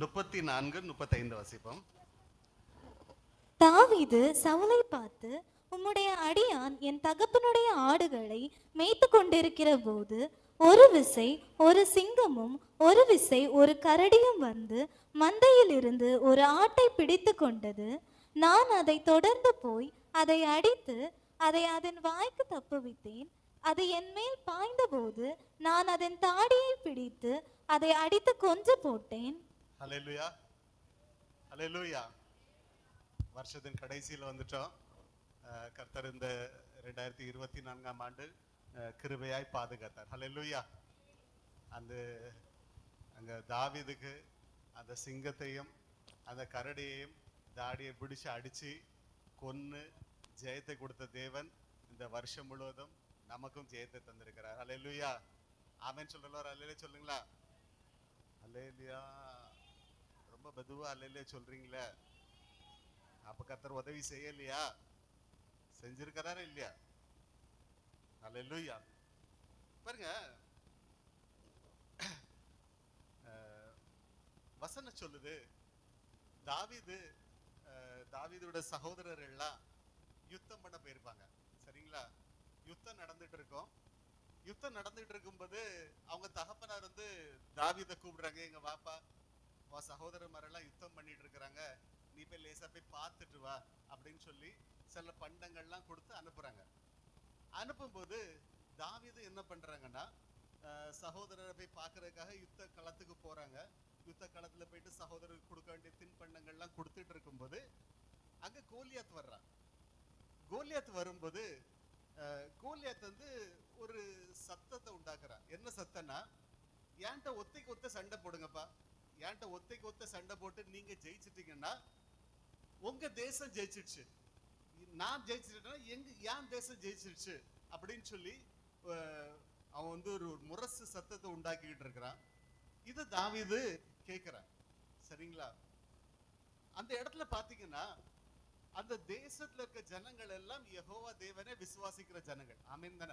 முப்பத்தி நான்கு முப்பத்தைந்து வசிப்போம். தாவீது சவுலை பார்த்து உம்முடைய அடியான் என் தகப்பனுடைய ஆடுகளை மேய்த்து கொண்டிருக்கிற போது ஒரு விசை ஒரு சிங்கமும் ஒரு விசை ஒரு கரடியும் வந்து மந்தையிலிருந்து ஒரு ஆட்டை பிடித்து கொண்டது நான் அதை தொடர்ந்து போய் அதை அடித்து அதை அதன் வாய்க்கு தப்புவித்தேன். அது என் மேல் பாய்ந்தபோது நான் அதன் தாடியை பிடித்து அதை அடித்து கொஞ்ச போட்டேன். ஹலெலுயா ஹலெலுயா வருஷத்தின் கடைசியில் வந்துட்டோம். அஹ் கர்த்தர் இந்த ரெண்டாயிரத்தி இருபத்தி நான்காம் ஆண்டு கிருபையாய் பாதுகாத்தார். ஹலெலுயா அந்த அங்க தாவிதுக்கு அந்த சிங்கத்தையும் அந்த கரடியையும் தாடியை பிடிச்சு அடிச்சு கொன்னு ஜெயத்தை கொடுத்த தேவன் இந்த வருஷம் முழுவதும் நமக்கும் ஜெயத்தை தந்திருக்கிறார். ஹalleluya ஆமென் சொல்றவர் அலையிலே சொல்லுங்களா? அல்லேலியா. ரொம்ப மெதுவா அல்லையிலே சொல்றீங்களே? அப்ப கத்தர் உதவி செய்யலையா? செஞ்சிருக்கிறாரா இல்லையா? அல்லேலூயா பாருங்க. வசன வசனம் சொல்லுது. தாவிது தாவிதோட தாவீதோட சகோதரர் எல்லாம் யுத்தம் பண்ண போயிருப்பாங்க. சரிங்களா? யுத்தம் நடந்துட்டு இருக்கும். யுத்தம் நடந்துட்டு இருக்கும்போது அவங்க தகப்பனார் வந்து தாவீதை கூப்பிடுறாங்க. எங்க வாப்பா உன் சகோதரமாரெல்லாம் யுத்தம் பண்ணிட்டு இருக்கிறாங்க நீ போய் லேசா போய் பார்த்துட்டு வா அப்படின்னு சொல்லி சில பண்டங்கள்லாம் கொடுத்து அனுப்புறாங்க. அனுப்பும்போது தாவிது என்ன பண்றாங்கன்னா சகோதரரை போய் பார்க்கறதுக்காக யுத்த களத்துக்கு போறாங்க. யுத்த களத்தில் போயிட்டு சகோதரருக்கு கொடுக்க வேண்டிய தின்பண்டங்கள்லாம் கொடுத்துட்டு இருக்கும்போது அங்க கோலியாத் வர்றான் கோலியாத் வரும்போது கோலியாத் வந்து ஒரு சத்தத்தை உண்டாக்குறான் என்ன சத்தம்னா ஏன்ட்ட ஒத்தைக்கு ஒத்த சண்டை போடுங்கப்பா. என்கிட்ட ஒத்தைக்கு ஒத்த சண்டை போட்டு நீங்க ஜெயிச்சிட்டீங்கன்னா உங்க தேசம் ஜெயிச்சிடுச்சு. நான் ஜெயிச்சிட்டேன்னா எங்க என் தேசம் ஜெயிச்சிருச்சு அப்படின்னு சொல்லி அவன் வந்து ஒரு முரசு சத்தத்தை உண்டாக்கிக்கிட்டு இருக்கிறான். இது தாவிது கேட்கிறான். சரிங்களா? அந்த இடத்துல பாத்தீங்கன்னா அந்த தேசத்துல இருக்க ஜனங்கள் எல்லாம் யகோவா தேவனை விசுவாசிக்கிற ஜனங்கள். அமைந்தன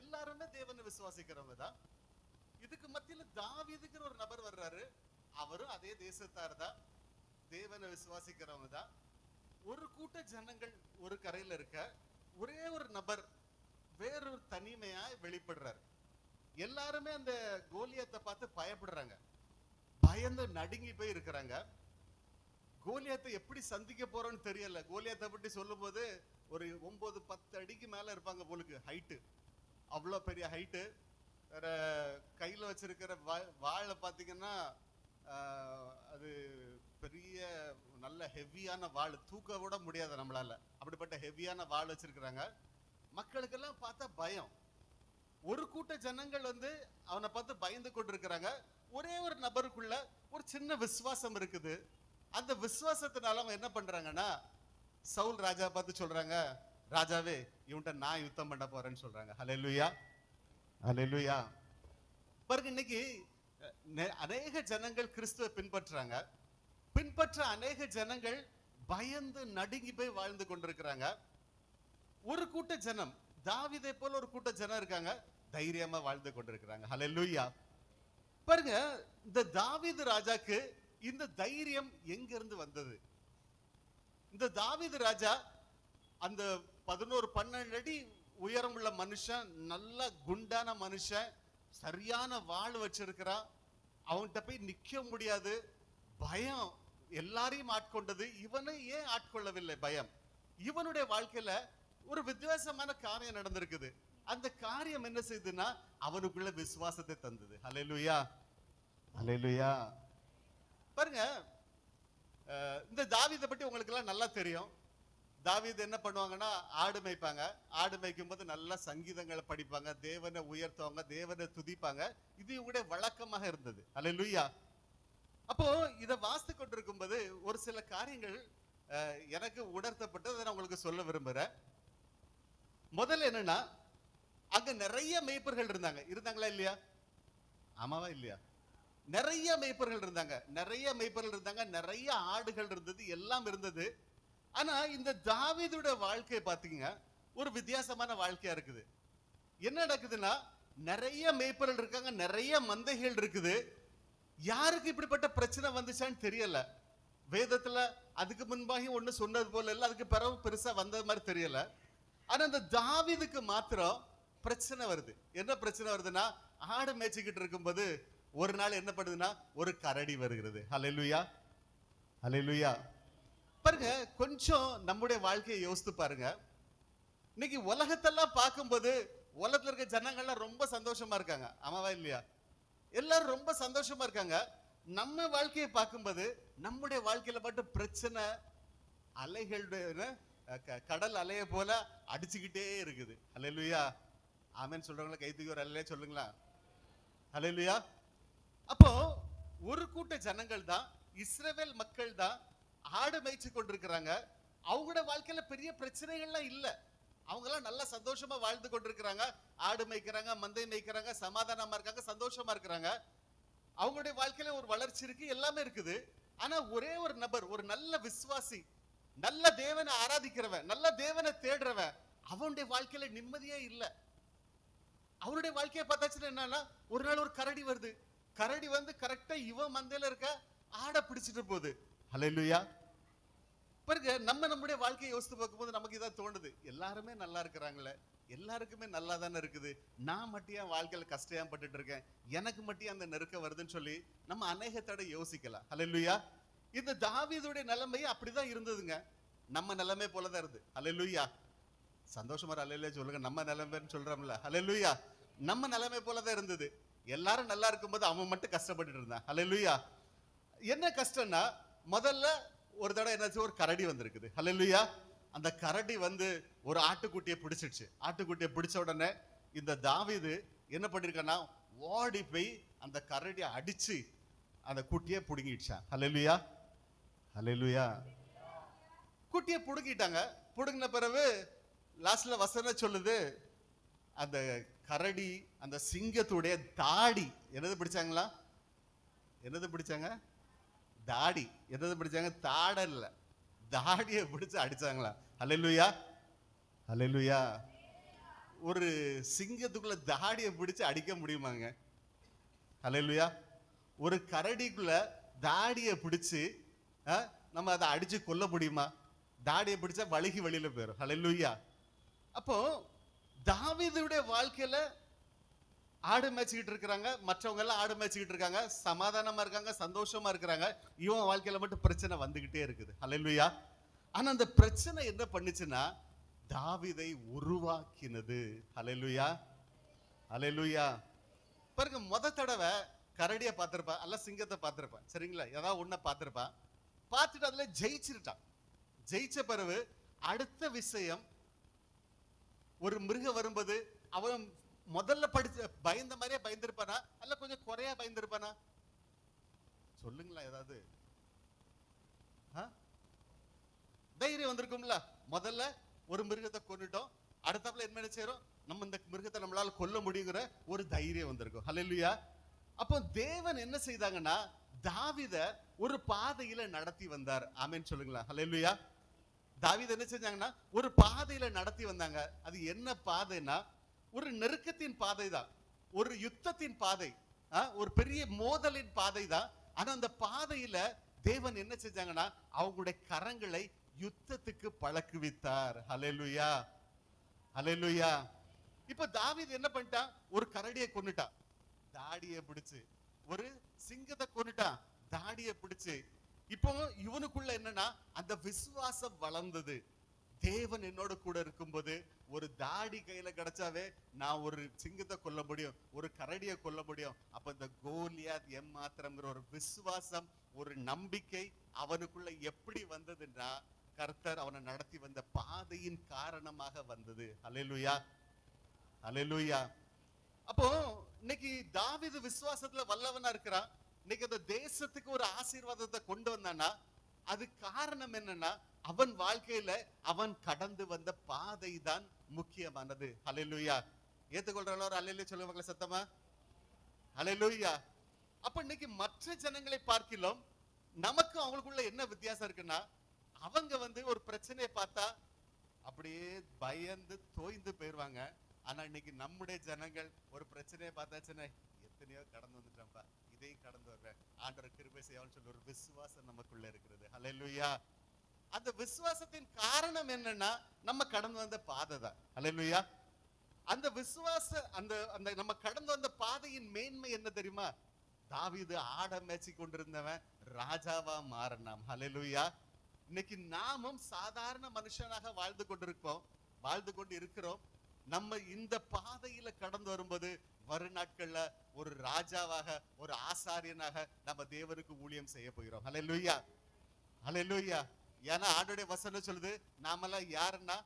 எல்லாருமே தேவனை விசுவாசிக்கிறவங்க தான். இதுக்கு மத்தியில தாவிதுங்கிற ஒரு நபர் வர்றாரு. அவரும் அதே தேசத்தார் தான் தேவனை விசுவாசிக்கிறவங்க தான் ஒரு கூட்ட ஜனங்கள் ஒரு கரையில இருக்க ஒரே ஒரு நபர் வேறொரு தனிமையா வெளிப்படுறாரு. எல்லாருமே அந்த கோலியத்தை பார்த்து பயப்படுறாங்க. பயந்து நடுங்கி போய் இருக்கிறாங்க. கோலியத்தை எப்படி சந்திக்க போறோம்னு தெரியல. கோலியத்தை பற்றி சொல்லும்போது ஒரு ஒன்பது பத்து அடிக்கு மேல இருப்பாங்க போலுக்கு. ஹைட்டு அவ்வளோ பெரிய ஹைட்டு வேற கையில் வச்சிருக்கிற வா- வாழை பார்த்தீங்கன்னா ஆஹ், அது பெரிய நல்ல ஹெவியான வாள். தூக்க விட முடியாது நம்மளால. அப்படிப்பட்ட ஹெவியான வாள் வச்சிருக்கிறாங்க. மக்களுக்கெல்லாம் பார்த்தா பயம். ஒரு கூட்ட ஜனங்கள் வந்து அவனை பார்த்து பயந்து கொண்டிருக்கிறாங்க. ஒரே ஒரு நபருக்குள்ள ஒரு சின்ன விசுவாசம் இருக்குது. அந்த விசுவாசத்தினால அவங்க என்ன பண்றாங்கன்னா சவுல் ராஜா பார்த்து சொல்றாங்க ராஜாவே இவன்கிட்ட நான் யுத்தம் பண்ண போறேன்னு சொல்றாங்க. லூயா ஹalleluya பாருங்க இன்னைக்கு அநேக ஜனங்கள் கிறிஸ்துவை பின்பற்றுறாங்க. பின்பற்ற அநேக ஜனங்கள் பயந்து நடுங்கி போய் வாழ்ந்து கொண்டிருக்கிறாங்க. ஒரு கூட்ட ஜனம் தாவிதை போல ஒரு கூட்ட ஜனம் இருக்காங்க. தைரியமா வாழ்ந்து கொண்டிருக்கிறாங்க. லூயா பாருங்க இந்த தாவிது ராஜாக்கு இந்த தைரியம் எங்க இருந்து வந்தது? இந்த தாவிது ராஜா அந்த பதினோரு பன்னெண்டு அடி உயரம் உள்ள மனுஷன் நல்ல குண்டான மனுஷன் சரியான வாழ் வச்சிருக்கிறான் அவன்கிட்ட போய் நிக்க முடியாது. பயம் எல்லாரையும் ஆட்கொண்டது. இவனை ஏன் ஆட்கொள்ளவில்லை? பயம். இவனுடைய வாழ்க்கையில ஒரு வித்தியாசமான காரியம் நடந்திருக்குது. அந்த காரியம் என்ன செய்யுதுன்னா அவனுக்குள்ள விசுவாசத்தை தந்தது. அலையலுயா அலையலுயா பாருங்க அஹ், இந்த தாவீதை பற்றி உங்களுக்கு எல்லாம் நல்லா தெரியும். தாவீது என்ன பண்ணுவாங்கன்னா ஆடு மேய்ப்பாங்க. ஆடு மேய்க்கும் போது நல்லா சங்கீதங்களை படிப்பாங்க. தேவனை உயர்த்துவாங்க தேவனை துதிப்பாங்க. இது இவங்களுடைய வழக்கமாக இருந்தது. அல்ல அப்போ இதை வாசித்து கொண்டிருக்கும் போது ஒரு சில காரியங்கள் அஹ், எனக்கு உணர்த்தப்பட்டு அதை நான் உங்களுக்கு சொல்ல விரும்புறேன். முதல்ல என்னன்னா அங்க நிறைய மேய்ப்பர்கள் இருந்தாங்க. இருந்தாங்களா இல்லையா? ஆமாவா இல்லையா? நிறைய மேய்ப்பர்கள் இருந்தாங்க. நிறைய மேய்ப்பர்கள் இருந்தாங்க. நிறைய ஆடுகள் இருந்தது. எல்லாம் இருந்தது. ஆனா இந்த தாவீதோட வாழ்க்கையை பாத்தீங்க ஒரு வித்தியாசமான வாழ்க்கையா இருக்குது. என்ன நடக்குதுன்னா நிறைய மேய்ப்பர்கள் இருக்காங்க நிறைய மந்தைகள் இருக்குது. யாருக்கு இப்படிப்பட்ட பிரச்சனை வந்துச்சான்னு தெரியல. வேதத்துல அதுக்கு முன்பாகி ஒண்ணு சொன்னது போல இல்லை அதுக்கு பிறகு பெருசா வந்தது மாதிரி தெரியல. ஆனா அந்த தாவிதுக்கு மாத்திரம் பிரச்சனை வருது. என்ன பிரச்சனை வருதுன்னா ஆடு மேய்ச்சிக்கிட்டு இருக்கும்போது ஒரு நாள் என்ன பண்ணுதுன்னா ஒரு கரடி வருகிறது. ஹலெலுயா ஹலெலுயா பாருங்க கொஞ்சம் நம்முடைய வாழ்க்கையை யோசித்து பாருங்க. இன்னைக்கு உலகத்தெல்லாம் பார்க்கும்போது உலகத்துல இருக்க ஜனங்கள்லாம் ரொம்ப சந்தோஷமா இருக்காங்க. ஆமாவா இல்லையா? எல்லாரும் ரொம்ப சந்தோஷமா இருக்காங்க. நம்ம வாழ்க்கையை பார்க்கும்போது நம்முடைய வாழ்க்கையில மட்டும் பிரச்சனை அலைகளுடைய க- கடல் அலைய போல அடிச்சுக்கிட்டே இருக்குது. அலையிலுயா ஆமேன்னு சொல்றவங்களா கைத்துக்கு ஒரு அலையிலே சொல்லுங்களா? அலையிலுயா அப்போ ஒரு கூட்ட ஜனங்கள் தான் இஸ்ரேவேல் மக்கள் தான் ஆடு மேய்ச்சி கொண்டிருக்கிறாங்க. அவங்களோட வாழ்க்கையில பெரிய பிரச்சனைகள்லாம் இல்ல. அவங்க எல்லாம் நல்லா சந்தோஷமா வாழ்ந்து கொண்டிருக்கிறாங்க. ஆடு மேய்க்கிறாங்க மந்தை மேய்க்கிறாங்க சமாதானமா இருக்காங்க சந்தோஷமா இருக்கிறாங்க. அவங்களுடைய வாழ்க்கையில ஒரு வளர்ச்சி இருக்கு எல்லாமே இருக்குது. ஆனா ஒரே ஒரு நபர் ஒரு நல்ல விசுவாசி நல்ல தேவனை ஆராதிக்கிறவன் நல்ல தேவனை தேடுறவன் அவனுடைய வாழ்க்கையில நிம்மதியே இல்ல. அவருடைய வாழ்க்கையை பார்த்தாச்சுன்னா என்னன்னா ஒரு நாள் ஒரு கரடி வருது. கரடி வந்து கரெக்டா இவன் மந்தையில இருக்க ஆடை பிடிச்சிட்டு போகுது. ஹalleluya பாருங்க நம்ம நம்முடைய வாழ்க்கையை யோசித்து பார்க்கும்போது நமக்கு இதான் தோணுது. எல்லாருமே நல்லா இருக்கிறாங்களே. எல்லாருக்குமே நல்லா தானே இருக்குது. நான் மட்டும் என் வாழ்க்கையில கஷ்டம் பட்டுட்டு இருக்கேன். எனக்கு மட்டும் அந்த நெருக்கம் வருதுன்னு சொல்லி நம்ம அநேகத்தோட யோசிக்கலாம். ஹalleluya இந்த தாவீதுடைய நிலைமை அப்படிதான் இருந்ததுங்க. நம்ம நிலைமை போலதான் இருந்து அலையலுயா சந்தோஷமா அலையிலே சொல்லுங்க. நம்ம நிலைமைன்னு சொல்றோம்ல. அலையலுயா நம்ம நிலைமை போலதான் இருந்தது. எல்லாரும் நல்லா இருக்கும்போது அவன் மட்டும் கஷ்டப்பட்டுட்டு இருந்தான். அலையலுயா என்ன கஷ்டம்னா முதல்ல ஒரு தடவை என்னாச்சு ஒரு கரடி வந்திருக்குது. ஹalleluya. அந்த கரடி வந்து ஒரு ஆட்டுக்குட்டியை பிடிச்சிடுச்சு. ஆட்டுக்குட்டியை பிடிச்ச உடனே இந்த தாவிது என்ன பண்ணியிருக்கேன்னா ஓடி போய் அந்த கரடியை அடிச்சு அந்த குட்டியை பிடுங்கிடுச்சான். ஹalleluya. ஹalleluya. குட்டியை புடுங்கிட்டாங்க. புடுங்கின பிறகு லாஸ்ட்ல வசனம் சொல்லுது அந்த கரடி அந்த சிங்கத்துடைய தாடி என்னது பிடிச்சாங்களா? என்னது பிடிச்சாங்க? தாடி. என்னது பிடிச்சாங்க? தாடல் இல்லை தாடியை பிடிச்சி அடிச்சாங்களா அலையிலுயா அலையிலுயா ஒரு சிங்கத்துக்குள்ள தாடியை பிடிச்சி அடிக்க முடியுமாங்க? அலையிலுயா ஒரு கரடிக்குள்ள தாடியை பிடிச்சி ஆ, நம்ம அதை அடிச்சு கொல்ல முடியுமா? தாடியை பிடிச்சா வழுகி வெளியில போயிடும் ஹalleluya. அப்போ தாவிதுடைய வாழ்க்கையில ஆடு மேய்ச்சிக்கிட்டு இருக்கிறாங்க மற்றவங்க எல்லாம் ஆடு மேய்ச்சிக்கிட்டு இருக்காங்க சமாதானமா இருக்காங்க சந்தோஷமா இருக்கிறாங்க. இவன் வாழ்க்கையில மட்டும் பிரச்சனை வந்துகிட்டே இருக்குது. ஹalleluya. ஆனா அந்த பிரச்சனை என்ன பண்ணுச்சுன்னா தாவிதை உருவாக்கினது. ஹalleluya. ஹalleluya. பாருங்க முத தடவை கரடியை பார்த்துருப்பான் அல்ல சிங்கத்தை பார்த்திருப்பான் சரிங்களா? ஏதாவது ஒண்ண பார்த்துருப்பான் பார்த்துட்டு அதுல ஜெயிச்சிருட்டான். ஜெயிச்ச பிறகு அடுத்த விஷயம் ஒரு மிருகம் வரும்போது அவன் முதல்ல படிச்சு பயந்த மாதிரியே பயந்துருப்பானா? அல்ல கொஞ்சம் குறையா பயந்துருப்பானா? சொல்லுங்களா ஏதாவது. தைரியம் வந்திருக்கும்ல. முதல்ல ஒரு மிருகத்தை கொண்டுட்டோம் அடுத்தாப்புல என்ன செய்யறோம் நம்ம இந்த மிருகத்தை நம்மளால கொல்ல முடியுங்கிற ஒரு தைரியம் வந்திருக்கும். ஹalleluya. அப்போ தேவன் என்ன செய்தாங்கன்னா தாவித ஒரு பாதையில நடத்தி வந்தார். ஆமென் சொல்லுங்களா ஹalleluya. தாவித என்ன செஞ்சாங்கன்னா ஒரு பாதையில நடத்தி வந்தாங்க. அது என்ன பாதைன்னா ஒரு நெருக்கத்தின் பாதை தான் ஒரு யுத்தத்தின் பாதை. ஒரு பெரிய மோதலின் பாதை தான் ஆனா அந்த பாதையில தேவன் என்ன செஞ்சாங்கன்னா அவங்களுடைய கரங்களை யுத்தத்துக்கு பழக்குவித்தார். ஹalleluya. ஹalleluya. இப்ப தாவித் என்ன பண்ணிட்டான்? ஒரு கரடியை கொன்னுட்டான். தாடியை பிடிச்சு. ஒரு சிங்கத்தை கொன்னுட்டான். தாடியை பிடிச்சு. இப்போ இவனுக்குள்ள என்னன்னா அந்த விசுவாசம் வளர்ந்தது. தேவன் என்னோட கூட இருக்கும்போது ஒரு தாடி கையில கிடைச்சாவே நான் ஒரு சிங்கத்தை கொல்ல முடியும் ஒரு கரடியை கொல்ல முடியும். அப்ப இந்த கோலியாத் எம்மாத்திரம்ங்கிற ஒரு விசுவாசம் ஒரு நம்பிக்கை அவனுக்குள்ள எப்படி வந்ததுன்னா கர்த்தர் அவனை நடத்தி வந்த பாதையின் காரணமாக வந்தது. அலையலுயா அலையலுயா அப்போ இன்னைக்கு தாவிது விசுவாசத்துல வல்லவனா இருக்கிறான். இன்னைக்கு அந்த தேசத்துக்கு ஒரு ஆசீர்வாதத்தை கொண்டு வந்தானா அது காரணம் என்னன்னா அவன் வாழ்க்கையில அவன் கடந்து வந்த பாதை தான் முக்கியமானது. அலையலுயா ஏத்துக்கொள்றவங்க ஒரு அல்லேலூயா சொல்லுவாங்களா சத்தமா? அலையலுயா அப்ப இன்னைக்கு மற்ற ஜனங்களை பார்க்கிலும் நமக்கு அவங்களுக்குள்ள என்ன வித்தியாசம் இருக்குன்னா அவங்க வந்து ஒரு பிரச்சனையை பார்த்தா அப்படியே பயந்து தோய்ந்து போயிருவாங்க. ஆனா இன்னைக்கு நம்முடைய ஜனங்கள் ஒரு பிரச்சனையை பார்த்தாச்சுன்னா எத்தனையோ கடந்து வந்துட்டோம்ப்பா. இதையும் கடந்து வருவேன் ஆண்டவர் கிருபை செய்யணும்னு சொல்லி ஒரு விசுவாசம் நமக்குள்ள இருக்கிறது. அலையலுயா அந்த விசுவாசத்தின் காரணம் என்னன்னா நம்ம கடந்து வந்த பாதை தான். அலையா அந்த விசுவாச அந்த அந்த நம்ம கடந்து வந்த பாதையின் மேன்மை என்ன தெரியுமா? தாவிது ஆட மேய்ச்சி கொண்டிருந்தவன் ராஜாவா மாறினான். ஹலெலுயா இன்னைக்கு நாமும் சாதாரண மனுஷனாக வாழ்ந்து கொண்டிருக்கோம் வாழ்ந்து கொண்டு இருக்கிறோம். நம்ம இந்த பாதையில கடந்து வரும்போது வரும் நாட்கள்ல ஒரு ராஜாவாக ஒரு ஆசாரியனாக நம்ம தேவனுக்கு ஊழியம் செய்ய போகிறோம். ஹலெலுயா ஹலெலுயா ஏன்னா ஆண்டுடைய வசனம் சொல்லுது? நாமெல்லாம் யாருன்னா?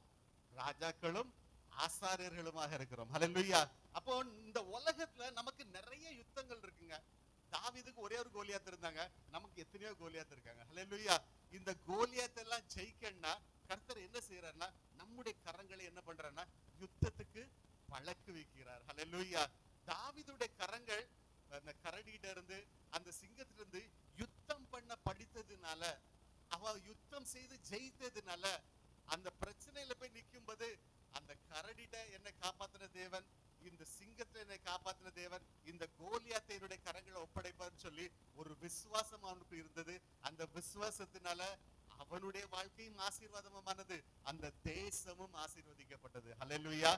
ராஜாக்களும் ஆசாரியர்களுமாக இருக்கிறோம். ஹலல்லுயா அப்போ இந்த உலகத்துல நமக்கு நிறைய யுத்தங்கள் இருக்குங்க. தாவிதுக்கு ஒரே ஒரு கோலியாத்து இருந்தாங்க. நமக்கு எத்தனையோ கோலியாத்து இருக்காங்க. ஹலல்லுயா இந்த கோலியாத் எல்லாம் ஜெயிக்கணும்னா கர்த்தர் என்ன செய்யறாருன்னா நம்முடைய கரங்களை என்ன பண்றாருன்னா யுத்தத்துக்கு பழக்கு வைக்கிறார். ஹலல்லுயா தாவிதுடைய கரங்கள் அந்த கரடியிட்ட இருந்து அந்த சிங்கத்திலிருந்து யுத்த யுத்தம் அவன் யுத்தம் செய்து ஜெயித்ததுனால அந்த பிரச்சனையில போய் நிக்கும்போது அந்த கரடிட்ட என்னை காப்பாத்தின தேவன் இந்த சிங்கத்தை என்னை காப்பாத்தின தேவன் இந்த கோலியாத்தை என்னுடைய கரங்களை ஒப்படைப்பார்னு சொல்லி ஒரு விசுவாசம் அவனுக்கு இருந்தது. அந்த விசுவாசத்தினால அவனுடைய வாழ்க்கையும் ஆசீர்வாதமானது அந்த தேசமும் ஆசீர்வதிக்கப்பட்டது. ஹalleluya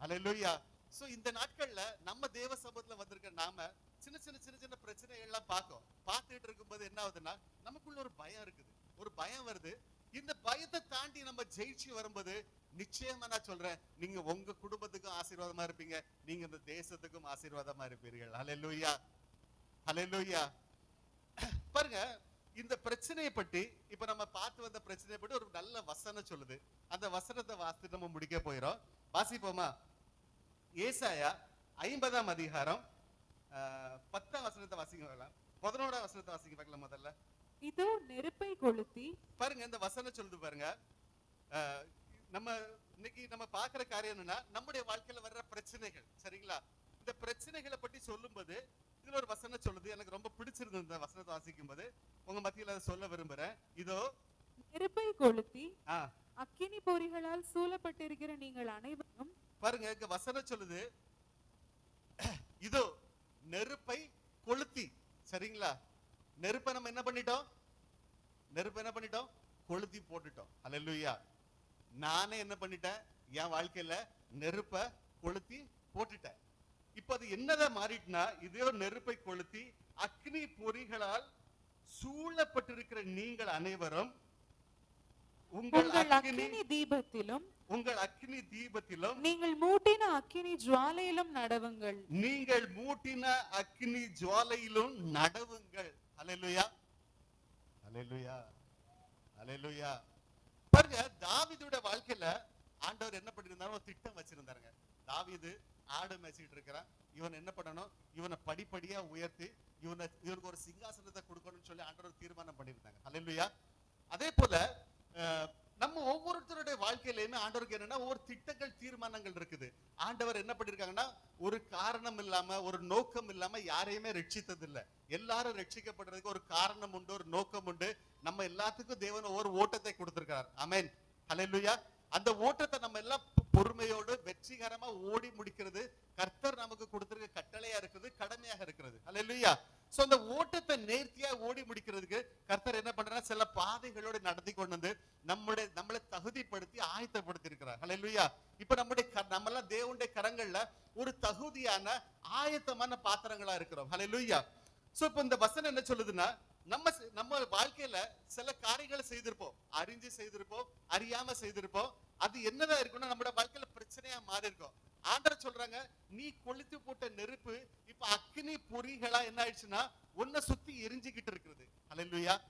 ஹalleluya சோ இந்த நாட்கள்ல நம்ம தேவ சபத்துல வந்திருக்க நாம சின்ன சின்ன சின்ன சின்ன பிரச்சனைகள் எல்லாம் பார்க்கும். பார்த்துட்டு இருக்கும்போது என்ன ஆகுதுன்னா நமக்குள்ள ஒரு பயம் இருக்குது. ஒரு பயம் வருது. இந்த பயத்தை தாண்டி நம்ம ஜெயிச்சு வரும்போது நிச்சயமா நான் சொல்றேன் நீங்க உங்க குடும்பத்துக்கும் ஆசீர்வாதமா இருப்பீங்க. நீங்க இந்த தேசத்துக்கும் ஆசீர்வாதமா இருப்பீர்கள். ஹalleluya ஹalleluya பாருங்க இந்த பிரச்சனையை பற்றி இப்ப நம்ம பார்த்து வந்த பிரச்சனையை பற்றி ஒரு நல்ல வசனம் சொல்லுது. அந்த வசனத்தை வாசித்து நம்ம முடிக்க போயிடும் வாசிப்போமா? ஏசாயா ஐம்பதாம் அதிகாரம் பத்தாம் வசனத்தை வாசிக்க பார்க்கலாம் பதினோடாம் வசனத்தை வாசிக்க பார்க்கலாம் முதல்ல. இதோ நெருப்பை கொளுத்தி பாருங்க இந்த வசனம் சொல்லுது பாருங்க. நம்ம இன்னைக்கு நம்ம பார்க்கிற காரியம் என்னன்னா நம்முடைய வாழ்க்கையில வர்ற பிரச்சனைகள். சரிங்களா? இந்த பிரச்சனைகளை பற்றி சொல்லும்போது இதுல ஒரு வசனம் சொல்லுது. எனக்கு ரொம்ப பிடிச்சிருந்தது இந்த வசனத்தை வாசிக்கும் போது உங்க மத்தியில அதை சொல்ல விரும்புறேன். இதோ நெருப்பை கொளுத்தி அக்கினி பொறிகளால் சூழப்பட்டிருக்கிற நீங்கள் அனைவரும் பாருங்க இங்க வசனம் சொல்லுது. இதோ நெருப்பை கொளுத்தி. சரிங்களா? நெருப்பை நம்ம என்ன பண்ணிட்டோம்? நெருப்பை என்ன பண்ணிட்டோம்? கொளுத்தி போட்டுட்டோம். அல்லேலூயா நானே என்ன பண்ணிட்டேன்? என் வாழ்க்கையில நெருப்பை கொளுத்தி போட்டுட்டேன். இப்போ அது என்னதான் மாறிட்டுனா இதே நெருப்பை கொளுத்தி அக்னி பொறிகளால் சூழப்பட்டிருக்கிற நீங்கள் அனைவரும் உங்கள் அக்கினி தீபத்திலும் உங்கள் அக்னி தீபத்திலும் நீங்கள் மூட்டின அக்கினி ஜுவாலையிலும் நடவுங்கள். நீங்கள் மூட்டின அக்னி ஜுவாலையிலும் நடவுங்கள். அல்லேலூயா அல்லேலூயா அல்லேலூயா பாருங்க தாவீதுடைய வாழ்க்கையில ஆண்டவர் என்ன பண்ணிருந்தாரு ஒரு திட்டம் வச்சிருந்தாருங்க. தாவீது ஆடு மேய்ச்சிட்டு இருக்கிறான். இவன் என்ன பண்ணணும்? இவனை படிப்படியா உயர்த்தி இவனை இவனுக்கு ஒரு சிங்காசனத்தை கொடுக்கணும்னு சொல்லி ஆண்டவர் தீர்மானம் பண்ணியிருந்தாங்க. அல்லேலூயா அதே போல நம்ம ஒவ்வொருத்தருடைய வாழ்க்கையிலுமே ஆண்டவருக்கு என்னன்னா ஒவ்வொரு திட்டங்கள் தீர்மானங்கள் இருக்குது. ஆண்டவர் என்ன பண்ணிருக்காங்கன்னா ஒரு காரணம் இல்லாம ஒரு நோக்கம் இல்லாம யாரையுமே ரட்சித்தது இல்ல எல்லாரும் ரட்சிக்கப்படுறதுக்கு ஒரு காரணம் உண்டு ஒரு நோக்கம் உண்டு. நம்ம எல்லாத்துக்கும் தேவன் ஒரு ஓட்டத்தை கொடுத்திருக்கார் அமேன் ஹalleluya அந்த ஓட்டத்தை நம்ம எல்லாம் பொறுமையோடு வெற்றிகரமா ஓடி முடிக்கிறது. கர்த்தர் நமக்கு கொடுத்திருக்க கட்டளையா இருக்குது கடமையாக இருக்கிறது. ஹalleluya சோ அந்த ஓட்டத்தை நேர்த்தியா ஓடி முடிக்கிறதுக்கு கர்த்தர் என்ன பண்றாரு? சில பாதைகளோடு நடத்தி கொண்டு வந்து நம்முடைய நம்மளை தகுதிப்படுத்தி ஆயத்தப்படுத்தி இருக்கிறார் ஹalleluya இப்ப நம்முடைய க- நம்மெல்லாம் தேவனுடைய கரங்கள்ல ஒரு தகுதியான ஆயத்தமான பாத்திரங்களா இருக்கிறோம். ஹalleluya சோ இப்ப இந்த வசனம் என்ன சொல்லுதுன்னா நம்ம நம்ம வாழ்க்கையில சில காரியங்களை செய்திருப்போம். அறிஞ்சு செய்திருப்போம். அறியாம செய்திருப்போம். அது என்னதான் இருக்கும்னா நம்மளோட வாழ்க்கையில பிரச்சனையா மாறி இருக்கும். ஆண்டவர் சொல்றாங்க நீ கொளுத்தி போட்ட நெருப்பு இப்ப அக்னி பொறிகளா என்ன ஆயிடுச்சுன்னா உன்னை சுத்தி எரிஞ்சுக்கிட்டு இருக்குது. ஹalleluya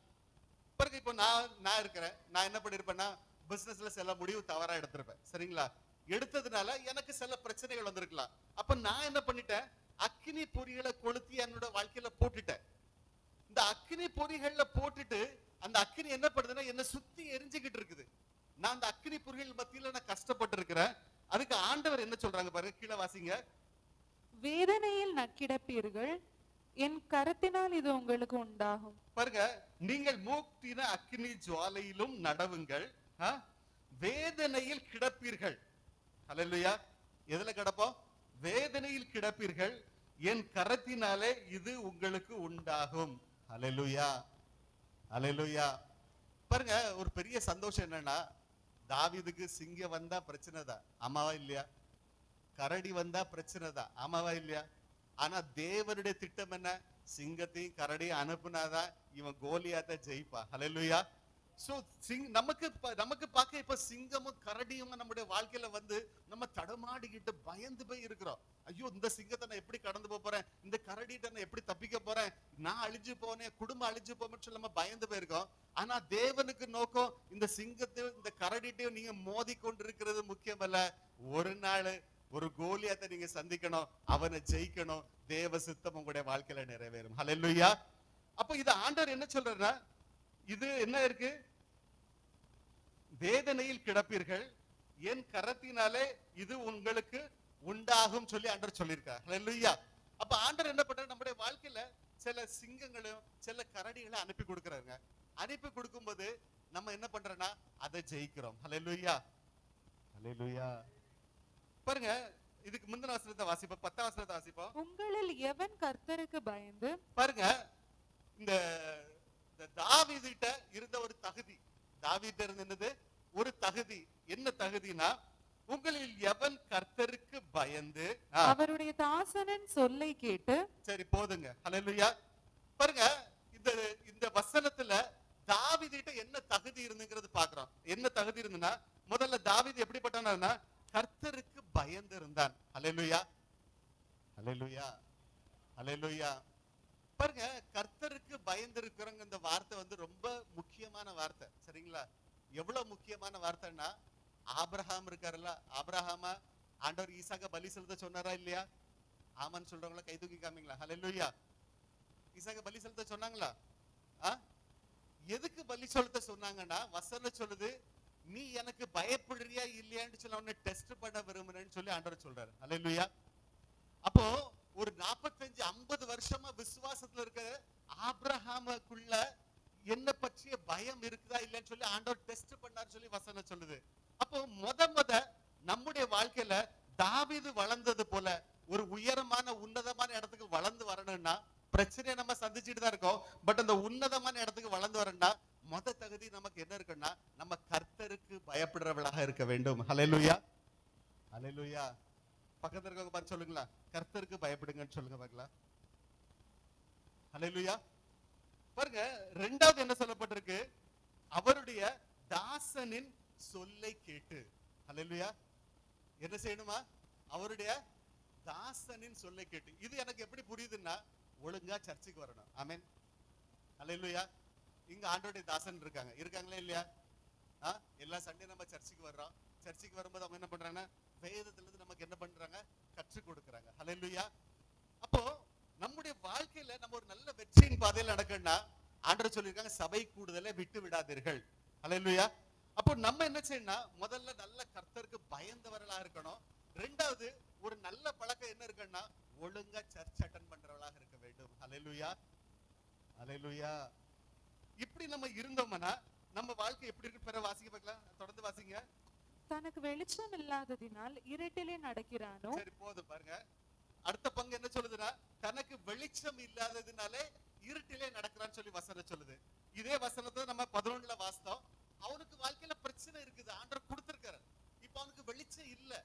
பிறகு இப்போ நான் நான் இருக்கிறேன். நான் என்ன பண்ணிருப்பேன்னா பிசினஸ்ல சில முடிவு தவறா எடுத்திருப்பேன். சரிங்களா? எடுத்ததுனால எனக்கு சில பிரச்சனைகள் வந்திருக்கலாம். அப்ப நான் என்ன பண்ணிட்டேன்? அக்னி பொறிகளை கொளுத்தி என்னோட வாழ்க்கையில போட்டுட்டேன். இந்த அக்னி பொறிகள்ல போட்டுட்டு அந்த அக்னி என்ன பண்ணுதுன்னா என்ன சுத்தி எரிஞ்சுக்கிட்டு இருக்குது. நான் அந்த அக்னி பொறிகள் மத்தியில நான் கஷ்டப்பட்டு இருக்கிறேன் அதுக்கு ஆண்டவர் என்ன சொல்றாங்க பாருங்க கீழே வாசிங்க. வேதனையில் நக்கிடப்பீர்கள் என் கரத்தினால் இது உங்களுக்கு உண்டாகும். பாருங்க நீங்கள் மூட்டின அக்னி ஜுவாலையிலும் நடவுங்கள்? வேதனையில் கிடப்பீர்கள். அல்லேலூயா எதுல கிடப்போம்? வேதனையில் கிடப்பீர்கள். என் கரத்தினாலே இது உங்களுக்கு உண்டாகும். அலையலுயா அலையலுயா பாருங்க ஒரு பெரிய சந்தோஷம் என்னன்னா தாவிதுக்கு சிங்கம் வந்தா பிரச்சனை தான். ஆமாவா இல்லையா? கரடி வந்தா பிரச்சனை தான். ஆமாவா இல்லையா? ஆனா தேவனுடைய திட்டம் என்ன? சிங்கத்தையும் கரடியும் அனுப்புனாதான் இவன் கோலியாத்த ஜெயிப்பா ஹalleluya ஸோ சிங் நமக்கு நமக்கு பார்க்க இப்போ சிங்கமும் கரடியும் நம்முடைய வாழ்க்கையில வந்து நம்ம தடமாடிக்கிட்டு பயந்து போய் இருக்கிறோம். ஐயோ இந்த சிங்கத்தை நான் எப்படி கடந்து போக போறேன்? இந்த கரடிட்ட நான் எப்படி தப்பிக்க போறேன்? நான் அழிஞ்சு போனேன் குடும்பம் அழிஞ்சு போமேன்னு சொல்லி நம்ம பயந்து போயிருக்கோம். ஆனா தேவனுக்கு நோக்கம் இந்த சிங்கத்தையும் இந்த கரடிட்டையும் நீங்க மோதி கொண்டிருக்கிறது முக்கியமல்ல. ஒரு நாள் ஒரு கோலியத்தை நீங்க சந்திக்கணும் அவனை ஜெயிக்கணும். தேவ சித்தம் உங்களுடைய வாழ்க்கையில நிறைவேறும். ஹalleluya அப்ப இது ஆண்டவர் என்ன சொல்றாருன்னா இது என்ன இருக்கு? வேதனையில் கிடப்பீர்கள். என் கரத்தினாலே இது உங்களுக்கு உண்டாகும் சொல்லி ஆண்டவர் சொல்லியிருக்கார். ஹalleluya அப்ப ஆண்டவர் என்ன பண்றாரு? நம்முடைய வாழ்க்கையில சில சிங்கங்களும் சில கரடிகளை அனுப்பி கொடுக்கறாருங்க. அனுப்பி கொடுக்கும்போது நம்ம என்ன பண்றோம்னா அதை ஜெயிக்கிறோம். ஹalleluya ஹalleluya பாருங்க இதுக்கு முந்தின வசனத்தை வாசிப்போம். பத்தாம் வசனத்தை வாசிப்போம். உங்களில் எவன் கர்த்தருக்கு பயந்து பாருங்க இந்த இந்த தாவீதுகிட்ட இருந்த ஒரு தகுதி. தாவீது இருந்த என்னது? ஒரு தகுதி. என்ன தகுதினா உங்களில் எவன் கர்த்தருக்கு பயந்து அவருடைய தாசனின் சொல்லை கேட்டு சரி போதுங்க. ஹalleluya பாருங்க இந்த இந்த வசனத்துல தாவீதுகிட்ட என்ன தகுதி இருந்துங்கிறது பாக்குறோம் என்ன தகுதி இருந்துன்னா முதல்ல தாவீது எப்படிப்பட்டவனா கர்த்தருக்கு பயந்து இருந்தான். ஹalleluya ஹalleluya ஹalleluya பாருங்க கர்த்தருக்கு பயந்திருக்கிறவங்க இந்த வார்த்தை வந்து ரொம்ப முக்கியமான வார்த்தை. சரிங்களா? எவ்வளவு முக்கியமான வார்த்தைன்னா ஆப்ரஹாம் இருக்காருல்ல ஆப்ரஹாமா ஆண்டவர் ஈசாக்க பலி செலுத்த சொன்னாரா இல்லையா? ஆமான்னு சொல்றவங்கள கை தூக்கி காமிங்களா? ஹalleluya. ஈசாக்க பலி செலுத்த சொன்னாங்களா? ஆ? எதுக்கு பலி செலுத்த சொன்னாங்கன்னா வசனம் சொல்லுது நீ எனக்கு பயப்படுறியா இல்லையான்னு சொல்லி அவனை டெஸ்ட் பண்ண விரும்புறேன்னு சொல்லி ஆண்டவர் சொல்றாரு. ஹalleluya. அப்போ ஒரு 45 50 வருஷமா விசுவாசத்துல இருக்க ஆப்ரஹாமக்குள்ள என்ன பற்றிய பயம் இருக்குதா இல்லைன்னு சொல்லி ஆண்டவர் டெஸ்ட் பண்ணார் சொல்லி வசனம் சொல்லுது. அப்போ முத முத நம்முடைய வாழ்க்கையில தாவிது வளர்ந்தது போல ஒரு உயரமான உன்னதமான இடத்துக்கு வளர்ந்து வரணும்னா பிரச்சனையை நம்ம சந்திச்சுட்டு தான் இருக்கோம். பட் அந்த உன்னதமான இடத்துக்கு வளர்ந்து வரணும்னா மொத தகுதி நமக்கு என்ன இருக்குன்னா நம்ம கர்த்தருக்கு பயப்படுறவளாக இருக்க வேண்டும். ஹலெலுயா ஹலெலுயா பக்கத்துல இருக்கவங்க பார்த்து சொல்லுங்களா? கர்த்தருக்கு பயப்படுங்கன்னு சொல்லுங்க பார்க்கலாம் அலையிலுயா பாருங்க ரெண்டாவது என்ன சொல்லப்பட்டிருக்கு? அவருடைய தாசனின் சொல்லை கேட்டு. அலையிலுயா என்ன செய்யணுமா? அவருடைய தாசனின் சொல்லை கேட்டு. இது எனக்கு எப்படி புரியுதுன்னா ஒழுங்கா சர்ச்சுக்கு வரணும். ஆமென் அலையிலுயா இங்க ஆண்டோடைய தாசன் இருக்காங்க. இருக்காங்களா இல்லையா? எல்லா சண்டே நம்ம சர்ச்சுக்கு வர்றோம். சர்ச்சுக்கு வரும்போது அவங்க என்ன பண்றாங்கன்னா வேதத்திலிருந்து நமக்கு என்ன பண்றாங்க? கற்றுக் கொடுக்குறாங்க. ஹலெல்லுயா அப்போ நம்முடைய வாழ்க்கையில நம்ம ஒரு நல்ல வெற்றியின் பாதையில் நடக்கணும்னா ஆண்டவர் சொல்லியிருக்காங்க சபை கூடுதலை விட்டு விடாதீர்கள். ஹலெல்லுயா அப்போ நம்ம என்ன செய்யணும்னா முதல்ல நல்ல கர்த்தருக்கு பயந்தவர்களா இருக்கணும். ரெண்டாவது ஒரு நல்ல பழக்கம் என்ன இருக்குன்னா ஒழுங்கா சர்ச் அட்டன் பண்றவளாக இருக்க வேண்டும். அலையலுயா அலையலுயா இப்படி நம்ம இருந்தோம்னா நம்ம வாழ்க்கை எப்படி இருக்கு? பிற வாசிக்க பார்க்கலாம். தொடர்ந்து வாசிங்க. தனக்கு வெளிச்சம் இல்லாததினால் இருட்டிலே நடக்கிறானோ? சரி போதும் பாருங்க. அடுத்த பங்கு என்ன சொல்லுதுன்னா தனக்கு வெளிச்சம் இல்லாததுனாலே இருட்டிலே நடக்கிறான்னு சொல்லி வசனம் சொல்லுது. இதே வசனத்தை நம்ம பதினொன்னுல வாசித்தோம். அவனுக்கு வாழ்க்கையில பிரச்சனை இருக்குது. ஆண்டர் கொடுத்திருக்காரு. இப்ப அவனுக்கு வெளிச்சம் இல்ல.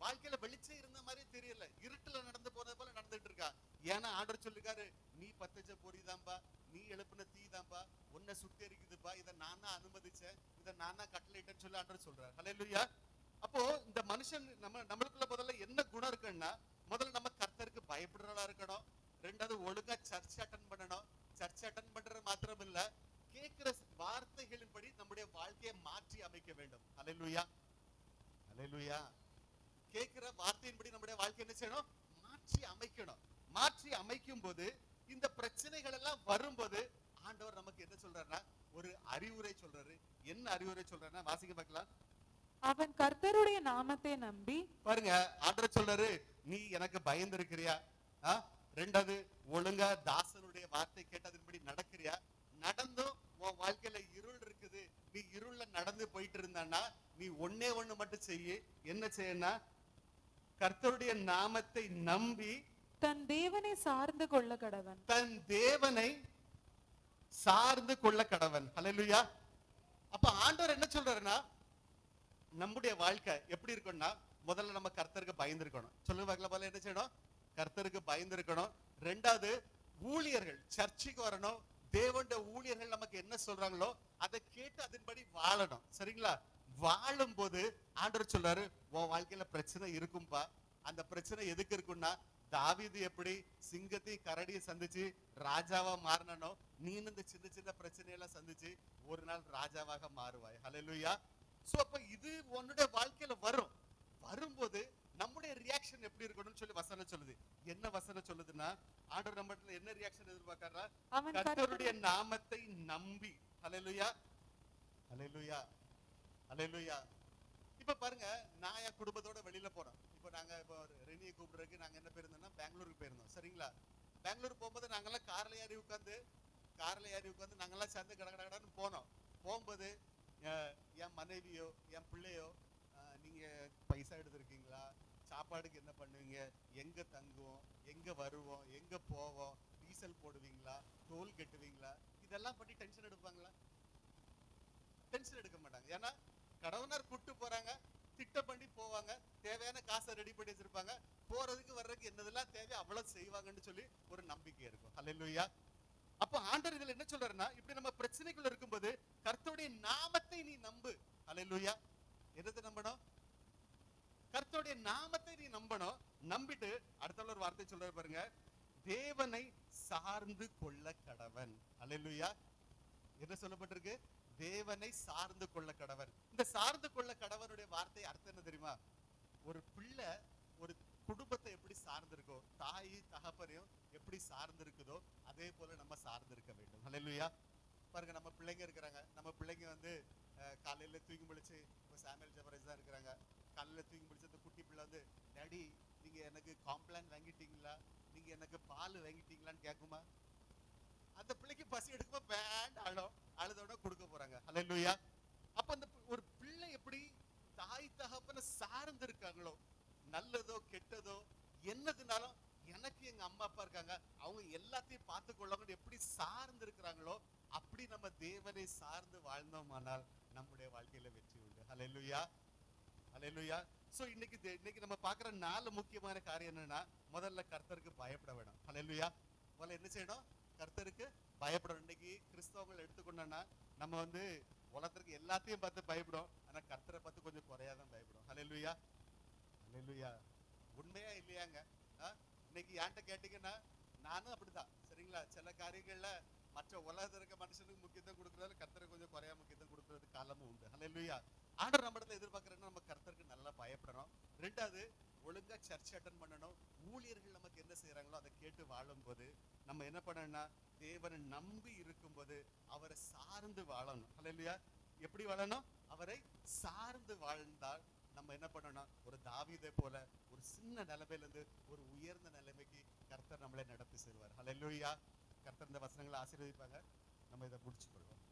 வாழ்க்கையில வெளிச்சம் இருந்த மாதிரி தெரியல. இருட்டுல நடந்து போறது போல நடந்துட்டு இருக்கா. ஏன்னா ஆண்டவர் சொல்லிருக்காரு நீ பத்தச்ச பொறிதாம்பா நீ எழுப்பின தீதாம்பா உன்னை சுட்டெரிக்குதுப்பா இதை நான் தான் அனுமதிச்சேன் இதை நான் தான் கட்டளையிட்டேன்னு சொல்லி ஆண்டவர் சொல்றாரு. ஹalleluya அப்போ இந்த மனுஷன் நம்ம நம்மளுக்குள்ள முதல்ல என்ன குணம் இருக்குன்னா முதல்ல நம்ம கர்த்தருக்கு பயப்படுறவளா இருக்கணும். ரெண்டாவது ஒழுங்கா சர்ச் அட்டன் பண்ணணும். சர்ச் அட்டன் பண்றது மாத்திரம் இல்ல கேட்கிற வார்த்தைகளின்படி நம்முடைய வாழ்க்கையை மாற்றி அமைக்க வேண்டும். அலையலுயா அலையலுயா கேட்கிற வார்த்தையின்படி நம்முடைய வாழ்க்கை என்ன செய்யணும்? மாற்றி அமைக்கணும். மாற்றி அமைக்கும் போது இந்த பிரச்சனைகள் எல்லாம் வரும்போது ஆண்டவர் நமக்கு என்ன சொல்றாருன்னா ஒரு அறிவுரை சொல்றாரு. என்ன அறிவுரை சொல்றாருன்னா வாசிக்க பார்க்கலாம். அவன் கர்த்தருடைய நாமத்தை நம்பி பாருங்க ஆண்டவர் சொல்றாரு நீ எனக்கு பயந்து இருக்கிறியா ரெண்டாவது ஒழுங்கா தாசனுடைய வார்த்தை கேட்டதன்படி நடக்கிறியா? நடந்தும் உன் வாழ்க்கையில இருள் இருக்குது. நீ இருள்ல நடந்து போயிட்டு இருந்தான்னா நீ ஒண்ணே ஒண்ணு மட்டும் செய்யு. என்ன செய்யனா கர்த்தருடைய நாமத்தை நம்பி தன் தேவனை சார்ந்து கொள்ள கடவன். தன் தேவனை சார்ந்து கொள்ள கடவன். ஹalleluya அப்ப ஆண்டவர் என்ன சொல்றாருன்னா நம்முடைய வாழ்க்கை எப்படி இருக்கும்னா முதல்ல நம்ம கர்த்தருக்கு பயந்துருக்கணும். சொல்லுவாங்கள போல என்ன செய்யணும்? கர்த்தருக்கு பயந்துருக்கணும். ரெண்டாவது ஊழியர்கள் சர்ச்சுக்கு வரணும். தேவண்ட ஊழியர்கள் நமக்கு என்ன சொல்றாங்களோ அதை கேட்டு அதன்படி வாழணும். சரிங்களா? வாழும் போது ஆண்டவர் சொல்றாரு உன் வாழ்க்கையில பிரச்சனை இருக்கும்பா. அந்த பிரச்சனை எதுக்கு இருக்கும்னா தாவீது எப்படி சிங்கத்தையும் கரடியை சந்திச்சு ராஜாவா மாறினோ நீனு இந்த சின்ன சின்ன பிரச்சனையெல்லாம் சந்திச்சு ஒரு நாள் ராஜாவாக மாறுவாய். ஹalleluya சோ அப்ப இது உன்னுடைய வாழ்க்கையில வரும். வரும்போது நம்முடைய ரியாக்ஷன் எப்படி இருக்கணும்னு சொல்லி வசனம் சொல்லுது. என்ன வசனம் சொல்லுதுன்னா ஆண்டவர் நம்ம என்ன ரியாக்ஷன் எதிர்பார்க்கறா கர்த்தருடைய நாமத்தை நம்பி. ஹalleluya ஹalleluya ஹalleluya இப்ப பாருங்க நான் என் குடும்பத்தோட வெளியில போறேன். இப்ப நாங்க இப்போ ரெனியை கூப்பிடுறதுக்கு நாங்க என்ன போயிருந்தோம்னா பெங்களூருக்கு போயிருந்தோம். சரிங்களா? பெங்களூர் போகும்போது நாங்கெல்லாம் கார்ல ஏறி உட்காந்து கார்ல ஏறி உட்காந்து நாங்கெல்லாம் சேர்ந்து கட கட கடன்னு போனோம். போகும்போது என் மனைவியோ என் பிள்ளையோ நீங்க பைசா எடுத்திருக்கீங்களா? சாப்பாடுக்கு என்ன பண்ணுவீங்க? எங்க தங்குவோம்? எங்க வருவோம்? எங்க போவோம்? டீசல் போடுவீங்களா? டோல் கட்டுவீங்களா? இதெல்லாம் பண்ணி டென்ஷன் எடுப்பாங்களா? டென்ஷன் எடுக்க மாட்டாங்க. ஏன்னா கடவுனார் கூப்பிட்டு போறாங்க திட்டம் பண்ணி போவாங்க தேவையான காசை ரெடி பண்ணி வச்சிருப்பாங்க. போறதுக்கு வர்றதுக்கு என்னதெல்லாம் தேவை அவ்வளவு செய்வாங்கன்னு சொல்லி ஒரு நம்பிக்கை இருக்கும். அல்லா அப்ப ஆண்டர் இதுல என்ன சொல்றாருன்னா இப்படி நம்ம பிரச்சனைக்குள்ள இருக்கும்போது கர்த்தருடைய நாமத்தை நீ நம்பு. ஹalleluya எதை நம்பணும்? கர்த்தருடைய நாமத்தை நீ நம்பணும். நம்பிட்டு அடுத்த ஒரு வார்த்தை சொல்ற பாருங்க. தேவனை சார்ந்து கொள்ள கடவன். ஹalleluya என்ன சொல்லப்பட்டிருக்கு? தேவனை சார்ந்து கொள்ள கடவர். இந்த சார்ந்து கொள்ள கடவனுடைய வார்த்தை அர்த்தம் என்ன தெரியுமா? ஒரு பிள்ளை ஒரு குடும்பத்தை எப்படி சார்ந்திருக்கோ தாய் தகப்பனையும் எப்படி சார்ந்திருக்குதோ அதே போல நம்ம சார்ந்திருக்க வேண்டும். ஹalleluya பாருங்க நம்ம பிள்ளைங்க இருக்கிறாங்க. நம்ம பிள்ளைங்க வந்து அஹ், காலையில தூங்கி முடிச்சு இப்போ சாமியல் ஜபரேஜ் தான் இருக்கிறாங்க. காலையில தூங்கி முடிச்சு அந்த குட்டி பிள்ளை வந்து டேடி நீங்க எனக்கு காம்ப்ளான் வாங்கிட்டீங்களா? நீங்க எனக்கு பால் வாங்கிட்டீங்களான்னு கேட்குமா? அந்த பிள்ளைக்கு பசி எடுக்கும்போது பேண்ட் ஆளும் அழுதோட கொடுக்க போறாங்க. ஹalleluya அப்ப அந்த ஒரு பிள்ளை எப்படி தாய் தகப்பன சார்ந்து இருக்காங்களோ நல்லதோ கெட்டதோ என்னதுனாலும் எனக்கு எங்க அம்மா அப்பா இருக்காங்க. அவங்க எல்லாத்தையும் பார்த்து கொள்ளவங்க எப்படி சார்ந்து இருக்கிறாங்களோ அப்படி நம்ம தேவனை சார்ந்து வாழ்ந்தோமானால் நம்முடைய வாழ்க்கையில வெற்றி உண்டு. ஹalleluya ஹalleluya சோ இன்னைக்கு இன்னைக்கு நம்ம பாக்குற நாலு முக்கியமான காரியம் என்னன்னா முதல்ல கர்த்தருக்கு பயப்பட வேணும். ஹalleluya முதல்ல என்ன செய்யணும்? கர்த்தருக்கு பயப்படும் இன்னைக்கு கிறிஸ்தவங்கள் எடுத்துக்கொண்டோன்னா நம்ம வந்து உலகத்திற்கு எல்லாத்தையும் பார்த்து பயப்படும். ஆனா கர்த்தரை பார்த்து கொஞ்சம் குறையாதான் பயப்படும். ஹalleluya ஹalleluya உண்மையா இல்லையாங்க? இன்னைக்கு ஏன்ட்ட கேட்டீங்கன்னா நானும் அப்படிதான். சரிங்களா? சில காரியங்கள்ல மற்ற உலகத்தில் இருக்க மனுஷனுக்கு முக்கியத்துவம் கொடுக்குறதால கர்த்தருக்கு கொஞ்சம் குறையா முக்கியத்துவம் கொடுக்கறது காலமும் உண்டு. ஹalleluya ஆண்டவர் நம்ம இடத்துல எதிர்பார்க்கறேன்னா நம்ம கர்த்தருக்கு நல்லா பயப்படணும். ரெண்டாவது ஒழுங்கா சர்ச் அட்டன் பண்ணணும். ஊழியர்கள் நமக்கு என்ன செய்றாங்களோ அதை கேட்டு வாழும்போது நம்ம என்ன பண்ணணும்னா தேவனை நம்பி இருக்கும்போது அவரை சார்ந்து வாழணும். இல்லையா எப்படி வாழணும்? அவரை சார்ந்து வாழ்ந்தால் நம்ம என்ன பண்ணோம்னா ஒரு தாவிதை போல ஒரு சின்ன நிலைமையிலேருந்து ஒரு உயர்ந்த நிலைமைக்கு கர்த்தர் நம்மளை நடத்தி செல்வார். ஹalleluya கர்த்தர் இந்த வசனங்களை ஆசீர்வதிப்பாங்க. நம்ம இதை முடிச்சுக்கொள்வோம்.